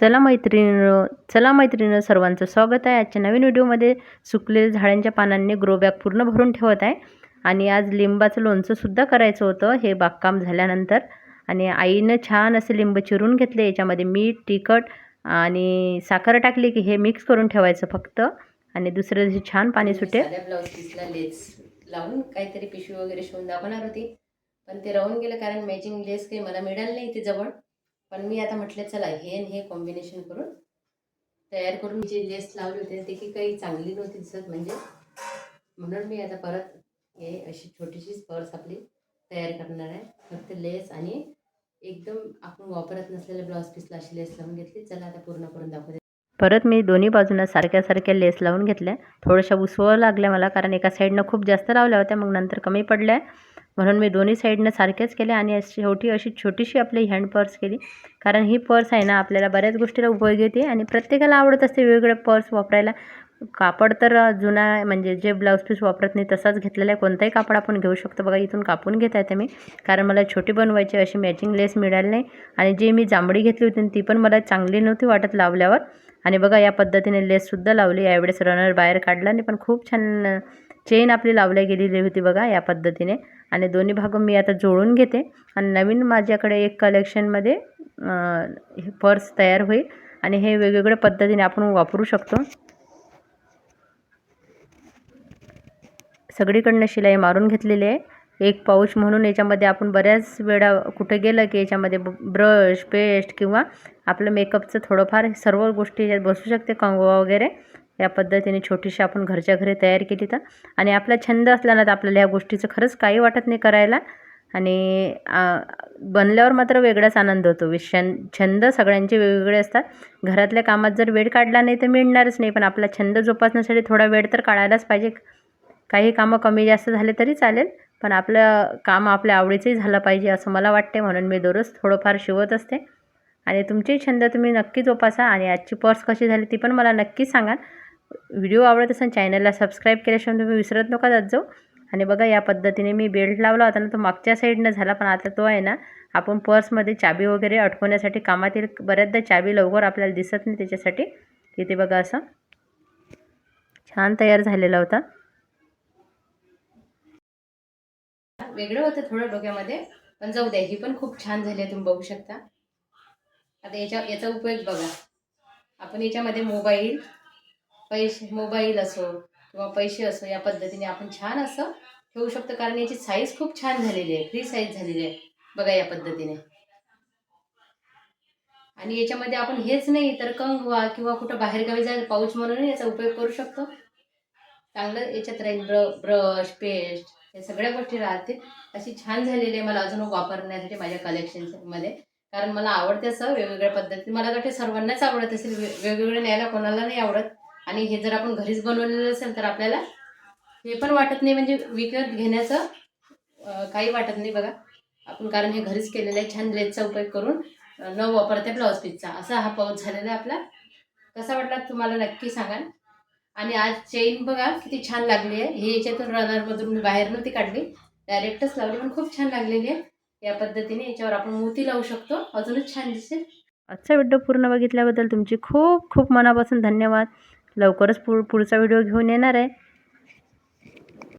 चला मैत्रिणींनो चला मैत्रिणींनो सर्वांचं स्वागत आहे. आजच्या नवीन व्हिडिओमध्ये सुकलेल्या झाडांच्या पानांनी ग्रो बॅग पूर्ण भरून ठेवत आहे. आणि आज लिंबाचं लोणचंसुद्धा करायचं होतं. हे बागकाम झाल्यानंतर आणि आईनं छान असे लिंब चिरून घेतले. याच्यामध्ये मीठ तिखट आणि साखर टाकली की हे मिक्स करून ठेवायचं फक्त. आणि दुसऱ्या दिवशी छान पाणी सुटेल. साध्या ब्लाऊज पीसला लेस लावून काहीतरी पिशवी वगैरे शिवून दाखवणार होती. पण ते राहून गेलं कारण मॅचिंग लेस काही मला मिळालं नाही इथे जवळ. पण मी आता म्हटलं चला हे आणि हे कॉम्बिनेशन करून तयार करून जे लेस लावले होते ते की काही चांगली नव्हती दिसत. म्हणजे म्हणून मी आता परत हे अशी छोटीशीच पर्स आपली तयार करणार आहे. फक्त लेस आणि एकदम आपण वापरत नसलेल्या ब्लाऊज पीसला अशी लेस लावून घेतली. चला आता पूर्ण करून दाखवते. परत मी दोन्ही बाजूनं सारख्या सारख्या लेस लावून घेतल्या. थोड्याशा उसवं लागल्या मला कारण एका साईडनं खूप जास्त लावल्या होत्या मग नंतर कमी पडल्या. म्हणून मी दोन्ही साईडनं सारख्याच केल्या आणि अशी शेवटी अशी छोटीशी आपली हँड पर्स केली. कारण ही पर्स आहे ना आपल्याला बऱ्याच गोष्टीला उपयोगी येते आणि प्रत्येकाला आवडत असते वेगवेगळे पर्स वापरायला. कापड तर जुना म्हणजे जे ब्लाऊज पीस वापरत नाही तसाच घेतलेला आहे. कोणताही कापड आपण घेऊ शकतो. बघा इथून कापून घेता आहे मी कारण मला छोटी बनवायची अशी मॅचिंग लेस मिळाली नाही. आणि जी मी जांभळी घेतली होती ती पण मला चांगली नव्हती वाटत लावल्यावर. आणि बघा या पद्धतीने लेससुद्धा लावली. यावेळेस रनर बाहेर काढला नाही पण खूप छान चेन आपली लावल्या गेलेली होती बघा या पद्धतीने. आणि दोन्ही भाग मी आता जोडून घेते. आणि नवीन माझ्याकडे एक कलेक्शनमध्ये हे पर्स तयार होईल. आणि हे वेगवेगळ्या पद्धतीने आपण वापरू शकतो. सगळीकडनं शिलाई मारून घेतलेली आहे. एक पाऊच म्हणून याच्यामध्ये आपण बऱ्याच वेळा कुठे गेलं की याच्यामध्ये ब्रश पेस्ट किंवा आपलं मेकअपचं थोडंफार सर्व गोष्टी बसू शकते कंगवा वगैरे. या पद्धतीने छोटीशी आपण घरच्या घरी तयार केली तर. आणि आपला छंद असला ना तर आपल्याला ह्या गोष्टीचं खरंच काही वाटत नाही करायला. आणि बनल्यावर मात्र वेगळाच आनंद होतो. विषण छंद सगळ्यांचे वेगवेगळे असतात. घरातल्या कामात जर वेळ काढला नाही तर मिळणारच नाही. पण आपला छंद जोपासण्यासाठी थोडा वेळ तर काढायलाच पाहिजे. काही कामं कमी जास्त झाले तरी चालेल. पण आपलं काम आपल्या आवडीचंही झालं पाहिजे असं मला वाटते म्हणून मी दररोज थोडंफार शिवत असते. आणि तुमचेही छंद तुम्ही नक्की जोपासा. आणि आजची पर्स कशी झाली ती पण मला नक्की सांगा. व्हिडिओ आवडत असेल चॅनलला सबस्क्राईब केल्याशिवाय तुम्ही विसरत नका जात जाऊ. आणि बघा या पद्धतीने मी बेल्ट लावला होता ना तो मागच्या साईडनं झाला पण आता तो आहे ना आपण पर्समध्ये चाबी वगैरे अडकवण्यासाठी कामात येईल बऱ्याचदा चाबी लवकर आपल्याला दिसत नाही त्याच्यासाठी. तिथे बघा असं. छान तयार झालेला होता. वेगळं होतं थोडं डोक्यामध्ये पण जाऊ द्या ही पण खूप छान झाली आहे तुम्ही बघू शकता. आता याच्या याचा उपयोग बघा. आपण याच्यामध्ये मोबाईल पैसे मोबाईल असो किंवा पैसे असो या पद्धतीने आपण छान असं ठेवू शकतो. कारण याची साईज खूप छान झालेली आहे. फ्री साईज झालेली आहे. बघा या पद्धतीने. आणि याच्यामध्ये आपण हेच नाही तर कंगवा किंवा कुठं बाहेरगावी जायला पाऊच म्हणून याचा उपयोग करू शकतो. चांगलं याच्यात राहील ब्र ब्रश पेस्ट या सगळ्या गोष्टी राहतील. अशी छान झालेली आहे मला अजून वापरण्यासाठी माझ्या कलेक्शनमध्ये कारण मला आवडते असं वेगवेगळ्या पद्धती मला वाटते सर्वांनाच आवडत असेल. वेगवेगळे न्यायला कोणाला नाही आवडत. आणि हे जर आपण घरीच बनवलेलं असेल तर आपल्याला हे पण वाटत नाही. म्हणजे विकत घेण्याचं काही वाटत नाही बघा. आपण कारण हे घरीच केलेलं आहे. छान लेसचा उपयोग करून न वापरता ब्लाऊज पीसचा. असा हा पाऊस झालेला आहे आपला. कसा वाटला तुम्हाला नक्की सांगा. आणि आज चेन बघा किती छान लागली आहे. हे याच्यातून रनरमधून मी बाहेर नव्हती काढली. डायरेक्टच लावली पण खूप छान लागलेली आहे. या पद्धतीने याच्यावर आपण मोती लावू शकतो. अजूनच छान दिसेल. आजचा व्हिडिओ पूर्ण बघितल्याबद्दल तुमची खूप खूप मनापासून धन्यवाद. लवकरच पु पुढचा व्हिडिओ घेऊन येणार आहे.